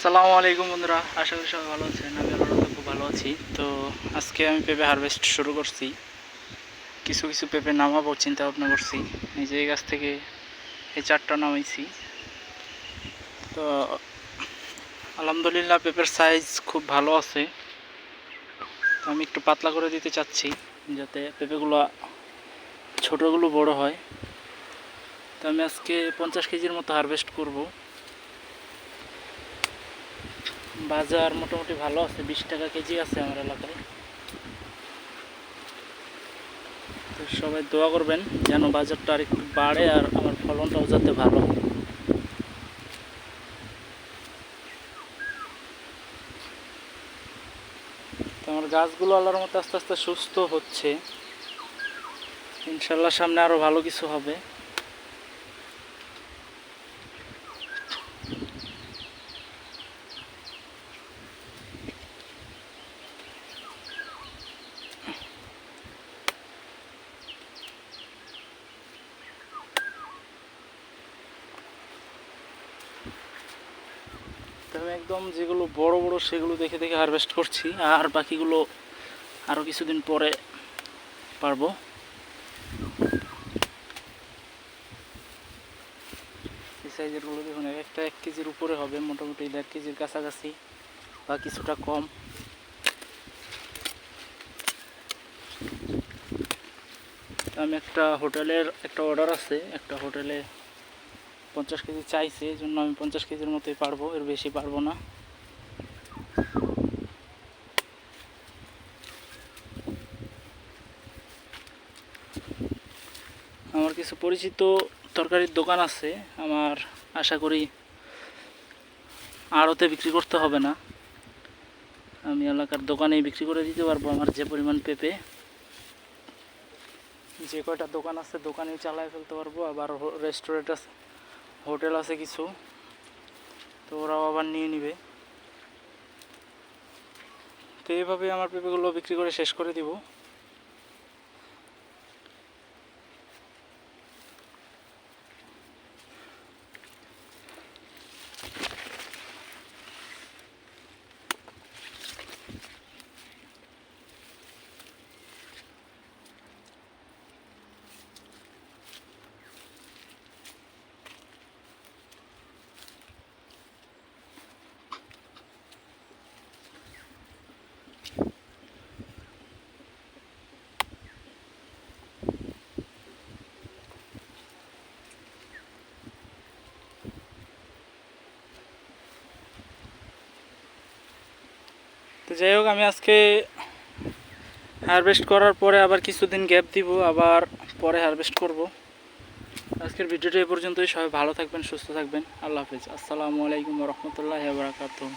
আসসালামু আলাইকুম বন্ধুরা, আশা করি সবাই ভালো আছেন, আমি আল্লাহর খুব ভালো আছি। তো আজকে আমি পেঁপে হারভেস্ট শুরু করছি। কিছু কিছু পেঁপে নামাবো, চিন্তা ভাবনা করছি। যে এই গাছ থেকে এই চারটা নামাইছি। তো আলহামদুলিল্লাহ পেঁপের সাইজ খুব ভালো আছে। তো আমি একটু পাতলা করে দিতে চাচ্ছি, যাতে পেঁপেগুলো ছোটোগুলো বড় হয়। তো আমি আজকে পঞ্চাশ কেজির মতো হারভেস্ট করব। বাজার মোটামুটি ভালো আছে, বিশ টাকা কেজি আছে আমার এলাকায়। তো সবাই দোয়া করবেন যেন বাজারটা আর একটু বাড়ে আর আমার ফলনটাও যাতে ভালো। তো আমার গাছগুলো আল্লাহর মতো আস্তে আস্তে সুস্থ হচ্ছে। ইনশাল্লাহ সামনে আরও ভালো কিছু হবে। তো আমি একদম যেগুলো বড় বড় সেগুলো দেখে দেখে হারভেস্ট করছি। আর বাকিগুলো আরও কিছুদিন পরে পারব। এই সাইজেরগুলো দেখুন, এক একটা এক কেজির উপরে হবে, মোটামুটি দেড় কেজির কাছাকাছি, বা কিছুটা কম। আমি একটা হোটেলের একটা অর্ডার আছে, একটা হোটেলে পঞ্চাশ কেজি চাইছে এই জন্য আমি পঞ্চাশ কেজির মতোই পারব, এর বেশি পারব না। আমার কিছু পরিচিত তরকারির দোকান আছে, আমার আশা করি আড়তে বিক্রি করতে হবে না। আমি এলাকার দোকানেই বিক্রি করে দিতে পারব আমার যে পরিমাণ পেঁপে। যে কয়টা দোকান আছে দোকানেই চালায় ফেলতে পারব, আবার রেস্টুরেন্ট আছে। হোটেল আছে কিছু, তো ওরাও আবার নিয়ে নিবে। তো এইভাবে আমার পেঁপেগুলো বিক্রি করে শেষ করে দিব। যাই হোক, আমি আজকে হারভেস্ট করার পরে আবার কিছুদিন গ্যাপ দিব, আবার পরে হারভেস্ট করব। আজকের ভিডিওটা এ পর্যন্তই। সবাই ভালো থাকবেন, সুস্থ থাকবেন। আল্লাহ হাফিজ। আসসালামু আলাইকুম রহমতুল্লাহ বারাকাতুহ।